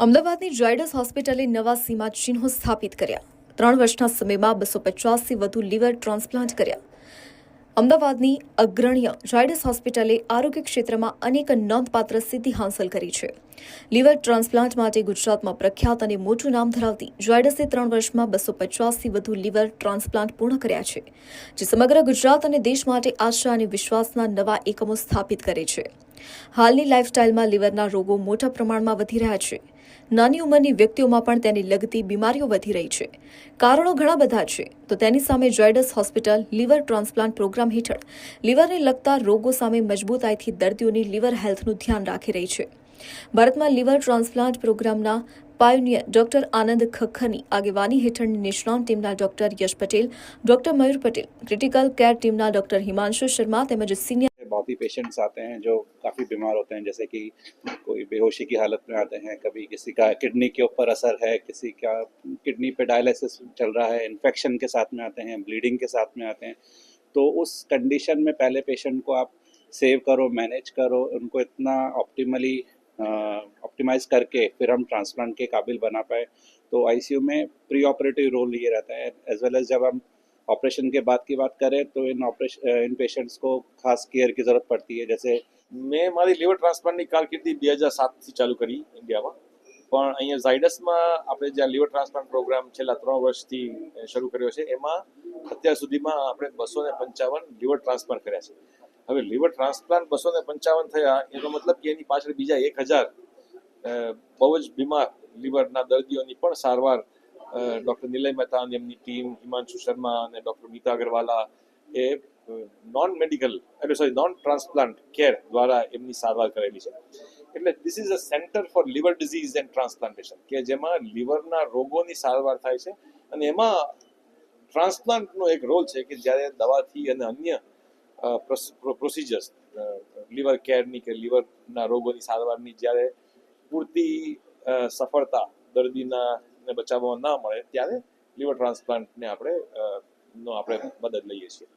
અમદાવાદની જાયડસ હોસ્પિટલે નવા સીમાચિહ્નો સ્થાપિત કર્યા. ત્રણ વર્ષના સમયમાં બસો પચાસથી વધુ લીવર ટ્રાન્સપ્લાન્ટ કર્યા. અમદાવાદની અગ્રણીય જાયડસ હોસ્પિટલે આરોગ્ય ક્ષેત્રમાં અનેક નોંધપાત્ર સિદ્ધિ હાંસલ કરી છે. લીવર ટ્રાન્સપ્લાન્ટ માટે ગુજરાતમાં પ્રખ્યાત અને મોટું નામ ધરાવતી ઝાયડસે ત્રણ વર્ષમાં બસો પચાસથી વધુ લીવર ટ્રાન્સપ્લાન્ટ પૂર્ણ કર્યા છે, જે સમગ્ર ગુજરાત અને દેશ માટે આશા અને વિશ્વાસના નવા એકમો સ્થાપિત કરે છે. હાલની લાઇફસ્ટાઇલમાં લીવરના રોગો મોટા પ્રમાણમાં વધી રહ્યા છે. નાની ઉંમરની વ્યક્તિઓમાં પણ તેની લગતી બીમારીઓ વધી રહી છે. કારણો ઘણા બધા છે. તો તેની સામે Zydus hospital, liver transplant program હેઠળ લીવરને લગતા રોગો સામે મજબૂતાઈથી દર્દીઓની લીવર હેલ્થનું ધ્યાન રાખી રહી છે. ભારતમાં લીવર ટ્રાન્સપ્લાન્ટ પ્રોગ્રામના પાયોનિયર ડોક્ટર આનંદ ખખ્ખરની આગેવાની હેઠળની નિષ્ણાંત ટીમના doctor Yash Patel, doctor Mayur Patel, critical care ટીમના ડોક્ટર હિમાંશુ શર્મા તેમજ સિનિયર बहुत ही पेशेंट्स आते हैं जो काफ़ी बीमार होते हैं, जैसे कि कोई बेहोशी की हालत में आते हैं, कभी किसी का किडनी के ऊपर असर है, किसी का किडनी पे डायलिसिस चल रहा है इन्फेक्शन के साथ में आते हैं ब्लीडिंग के साथ में आते हैं। तो उस कंडीशन में पहले पेशेंट को आप सेव करो मैनेज करो, उनको इतना ऑप्टिमली ऑप्टिमाइज करके फिर हम ट्रांसप्लांट के काबिल बना पाए। तो आईसीयू में प्री ऑपरेटिव रोल ये रहता है एज वेल एज जब हम ऑपरेशन के बाद की बात करें तो इन ऑपरेशन इन पेशेंट्स को खास केयर की ज़रूरत पड़ती है जैसे મેં મારી લીવર ટ્રાન્સપ્લાન્ટની કારકિર્દી બે હજાર સાતથી ચાલુ કરી ઇન્ડિયામાં પણ અહીંયા ઝાયડસમાં આપણે જ્યાં લીવર ટ્રાન્સપ્લાન્ટ પ્રોગ્રામ છેલ્લા ત્રણ વર્ષથી શરૂ કર્યો છે એમાં અત્યાર સુધીમાં આપણે બસો ને પંચાવન લીવર ટ્રાન્સપ્લાન્ટ કર્યા છે હવે લીવર ટ્રાન્સપ્લાન્ટ બસો ને પંચાવન થયા એનો મતલબ કે એની પાછળ બીજા એક હજાર બહુ જ બીમાર લીવરના દર્દીઓની પણ સારવાર ડૉક્ટર નિલય મહેતા એમની ટીમ, હિમાંશુ શર્મા અને ડૉક્ટર મીતા અગરવાલા એ નોન મેડિકલ એટલે સોરી નોન ટ્રાન્સપ્લાન્ટ કેર દ્વારા એમની સારવાર કરેલી છે. એટલે this is a centre for liver disease and transplantation કે જેમાં લિવરના રોગોની સારવાર થાય છે અને એમાં ટ્રાન્સપ્લાન્ટનો એક રોલ છે કે જ્યારે દવાથી અને અન્ય પ્રોસિજર્સ લિવર કેરની કે લિવરના રોગોની સારવારની જ્યારે પૂરતી સફળતા, દર્દીના ને બચાવવા ના મળે ત્યારે લીવર ટ્રાન્સપ્લાન્ટને આપણે નો આપણે મદદ લઈએ છીએ.